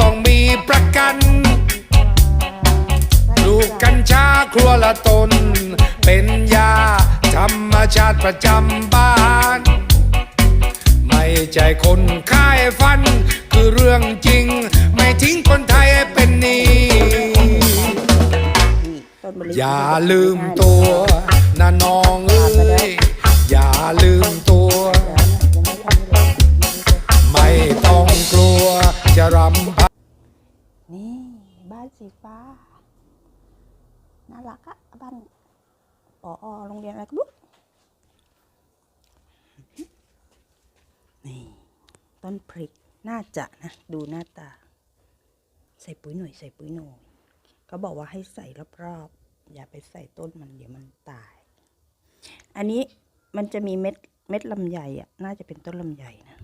ต้องมีประกันลูกกัญชาครัวละตน เป็นยาธรรมชาติประจำบ้าน ไม่ใจคนค่ายฟัน คือเรื่องจริง ไม่ทิ้งคนไทยเป็นหนี้อย่าลืมตัวนะน้องเอ้ยอย่าลืมตัว รำนี่บ้านสีฟ้า น่ารักอะบ้านปอโรงเรียนอะไรก็รู้นี่ต้นพริกน่าจะนะ ดูหน้าตา ใส่ปุ๋ยหน่อยใส่ปุ๋ยหน่อยเขาบอกว่าให้ใส่รอบๆ อย่าไปใส่ต้นมันเดี๋ยวมันตาย อันนี้มันจะมีเม็ดเม็ดลำไยอะ น่าจะเป็นต้นลำไยนะ